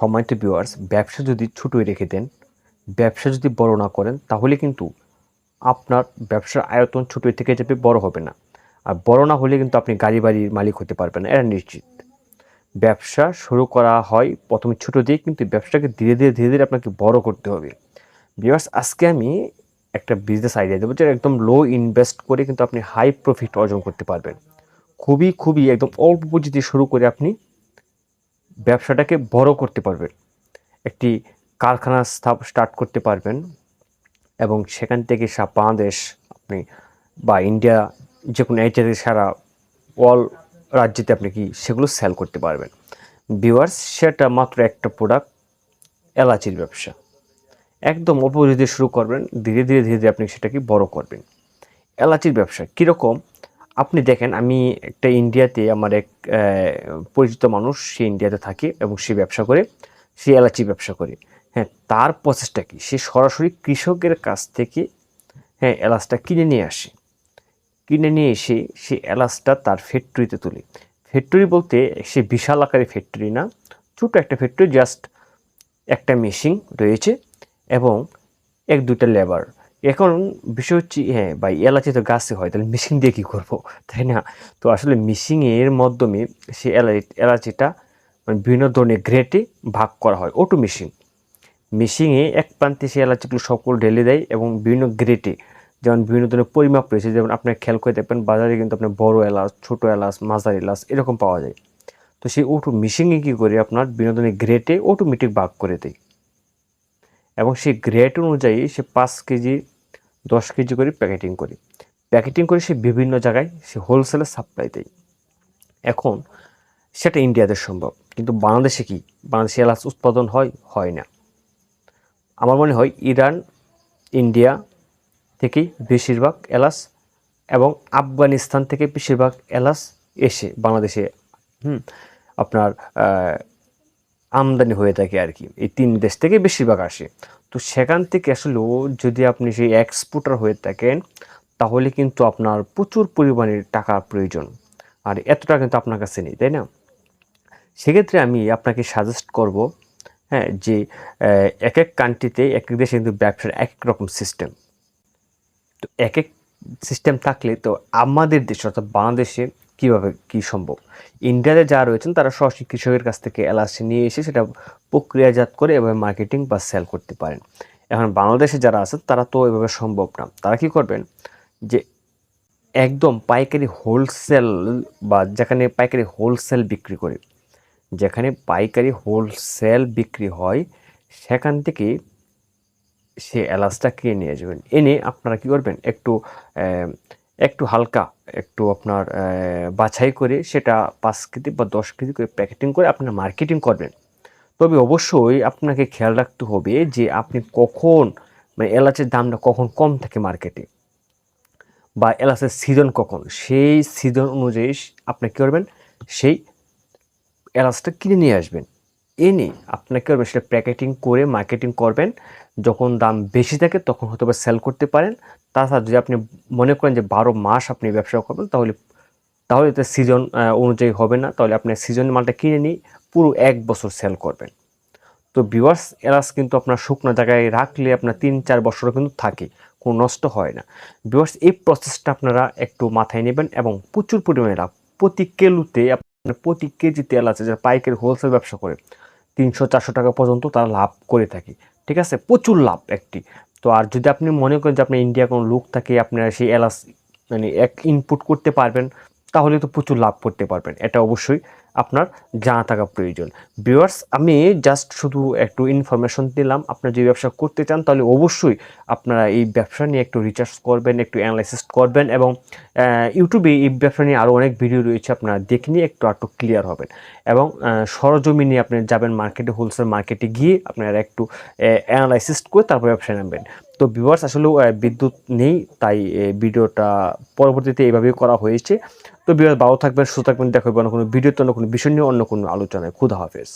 সম্মানিত ভিউয়ার্স ব্যবসা যদি ছোটোই রেখে দেন, ব্যবসা যদি বড় না করেন, তাহলে কিন্তু আপনার ব্যবসার আয়তন ছোটোই থেকে যাবে, বড় হবে না। আর বড় না হলে কিন্তু আপনি গাড়ি বাড়ির মালিক হতে পারবেন এটা নিশ্চিত। ব্যবসা শুরু করা হয় প্রথমে ছোটো দিয়ে, কিন্তু ব্যবসাকে ধীরে ধীরে ধীরে ধীরে আপনাকে বড় করতে হবে। ভিউয়ার্স আজকে আমি একটা বিজনেস আইডিয়া দেবো যেটা একদম লো ইনভেস্ট করে কিন্তু আপনি হাই প্রফিট অর্জন করতে পারবেন। খুবই খুবই একদম অল্প পুঁজি দিয়ে শুরু করে আপনি ব্যবসাটাকে বড় করতে পারবেন। একটি কারখানা স্থাপ- স্টার্ট করতে পারবেন এবং সেখান থেকে সা- বাংলাদেশ আপনি বা ইন্ডিয়া যে কোনো জায়গায় সারা অল রাজ্যেতে আপনি কি সেগুলো সেল করতে পারবেন। ভিউয়ার্স সেটা মাত্র একটা প্রোডাক্ট এলাচির ব্যবসা। একদম অল্প যদি শুরু করবেন, ধীরে ধীরে ধীরে ধীরে আপনি সেটাকে বড় করবেন। এলাচির ব্যবসা কীরকম? আপনি দেখেন, আমি একটা ইন্ডিয়াতে আমার এক পরিচিত মানুষ, সে ইন্ডিয়াতে থাকে এবং সে ব্যবসা করে, সে এলাচি ব্যবসা করে। হ্যাঁ তার প্রসেসটা কি? সে সরাসরি কৃষকের কাছ থেকে হ্যাঁ এলাচটা কিনে নিয়ে আসে। কিনে নিয়ে এসে সে এলাচটা তার ফ্যাক্টরিতে তুলে। ফ্যাক্টরি বলতে সে বিশাল আকারের ফ্যাক্টরি না, ছোটো একটা ফ্যাক্টরি জাস্ট একটা মেশিন রয়েছে এবং এক দুইটা লেবার এখন বিষয় হচ্ছে হ্যাঁ ভাই, এলাচি তো গাছে হয়, তাহলে মেশিন দিয়ে কী করব? তাই না? তো আসলে মেশিনের মাধ্যমে সে এলাচি এলাচিটা মানে বিভিন্ন ধরনের গ্রেটে ভাগ করা হয় অটো মেশিন মেশিনে এক প্রান্তে সে এলাচিগুলো সকল ঢেলে দেয় এবং বিভিন্ন গ্রেটে যেমন বিভিন্ন ধরনের পরিমাপ রয়েছে, যেমন আপনার খেয়াল করে দেখবেন বাজারে কিন্তু আপনার বড় এলাচ, ছোটো এলাচ, মাঝারি এলাচ এরকম পাওয়া যায়। তো সেই অটো মেশিনে কী করে আপনার বিভিন্ন ধরনের গ্রেটে অটোমেটিক ভাগ করে দেয়। এবং সেই গ্রেড অনুযায়ী সে পাঁচ কেজি দশ কেজি করে প্যাকেটিং করি। প্যাকেটিং করে সে বিভিন্ন জায়গায় সে হোলসেলে সাপ্লাই দেয়। এখন সেটা ইন্ডিয়াতে সম্ভব, কিন্তু বাংলাদেশে কি? বাংলাদেশে এলাচ উৎপাদন হয় হয় না। আমার মনে হয় ইরান, ইন্ডিয়া থেকেই বেশিরভাগ এলাচ এবং আফগানিস্তান থেকে বেশিরভাগ এলাচ এসে বাংলাদেশে, হুম, আপনার আমদানি হয়ে থাকে আর কি। এই তিন দেশ থেকে বেশিরভাগ আসে। তো সেখান থেকে আসলেও যদি আপনি সেই এক্সপোর্টার হয়ে থাকেন, তাহলে কিন্তু আপনার প্রচুর পরিমাণে টাকার প্রয়োজন। আর এতটা কিন্তু আপনার কাছে নেই, তাই না? সেক্ষেত্রে আমি আপনাকে সাজেস্ট করব হ্যাঁ যে এক এক কান্ট্রিতে এক এক দেশে কিন্তু ব্যবসার এক এক রকম সিস্টেম তো এক এক সিস্টেম থাকলে তো আমাদের দেশে অর্থাৎ বাংলাদেশে কীভাবে কী সম্ভব? ইন্ডিয়াতে যা রয়েছেন, তারা সরাসরি কৃষকের কাছ থেকে এলাচ নিয়ে এসে সেটা প্রক্রিয়াজাত করে এভাবে মার্কেটিং বা সেল করতে পারেন। এখন বাংলাদেশে যারা আছেন, তারা তো এভাবে সম্ভব না। তারা কি করবেন যে একদম পাইকারি হোলসেল বা যেখানে পাইকারি হোলসেল বিক্রি করে, যেখানে পাইকারি হোলসেল বিক্রি হয়, সেখান থেকে সে এলাচটা কিনে নিয়ে যাবেন। এনে আপনারা কি করবেন? একটু একটু হালকা একটু আপনার বাছাই করে সেটা পাঁচ কেজি বা দশ কেজি করে প্যাকেটিং করে আপনার মার্কেটিং করবেন। তবে অবশ্যই আপনাকে খেয়াল রাখতে হবে যে আপনি কখন মানে এলাচের দামটা কখন কম থাকে মার্কেটে বা এলাচের সিজন কখন, সেই সিজন অনুযায়ী আপনি কী করবেন? সেই এলাচটা কিনে নিয়ে আসবেন। এনে আপনাকে করবেন সেটা প্যাকেটিং করে মার্কেটিং করবেন। যখন দাম বেশি থাকে, তখন হয়তো বা সেল করতে পারেন। তাছাড়া যদি আপনি মনে করেন যে বারো মাস আপনি ব্যবসা করবেন, তাহলে তাহলে তো সিজন অনুযায়ী হবে না। তাহলে আপনি সিজনের মালটা কিনে নিয়ে পুরো এক বছর সেল করবেন। তো বিওয়ার্স এলাচ কিন্তু আপনার শুকনো জায়গায় রাখলে আপনার তিন, চার বছরও কিন্তু থাকে, কোনো নষ্ট হয় না। বিওয়ার্স এই প্রসেসটা আপনারা একটু মাথায় নেবেন এবং প্রচুর পরিমাণে প্রতি কেলুতে আপনার প্রতি কেজিতে এলাচে যারা পাইকারি হোলসেল ব্যবসা করে তিনশো, চারশো টাকা পর্যন্ত তারা লাভ করে থাকে। ঠিক আছে? প্রচুর লাভ একটি। তো আর যদি আপনি মনে করেন যে আপনার ইন্ডিয়া কোনো লোক থাকে, আপনারা সেই এলাচ মানে এক ইনপুট করতে পারবেন, তাহলে তো প্রচুর লাভ করতে পারবেন। এটা অবশ্যই। আপনার জানা থাকা প্রয়োজন। ভিউয়ার্স আমি জাস্ট শুধু একটু ইনফরমেশন দিলাম আপনার যদি ব্যবসা করতে চান তাহলে অবশ্যই আপনারা এই ব্যবসা নিয়ে একটু রিসার্চ করবেন একটু অ্যানালাইসিস করবেন এবং ইউটিউবে এই ব্যবসা নিয়ে আরও অনেক ভিডিও রয়েছে আপনারা দেখে নিয়ে একটু একটু ক্লিয়ার হবেন। এবং আহ, সরজমিনে আপনি যাবেন মার্কেটে হোলসেল মার্কেটে গিয়ে আপনারা একটু অ্যানালাইসিস করে তারপর ব্যবসা নেবেন তো ভিউয়ার্স আসলেও বিদ্যুৎ নেই তাই ভিডিওটা পরবর্তীতে এইভাবেই করা হয়েছে। তো ভিউয়ার্স ভালো থাকবেন সুস্থ থাকবেন দেখা হবে অন্য কোনো ভিডিওতে অন্য কোনো বিষয় নিয়ে অন্য কোনো আলোচনায় খুদা হাফেজ।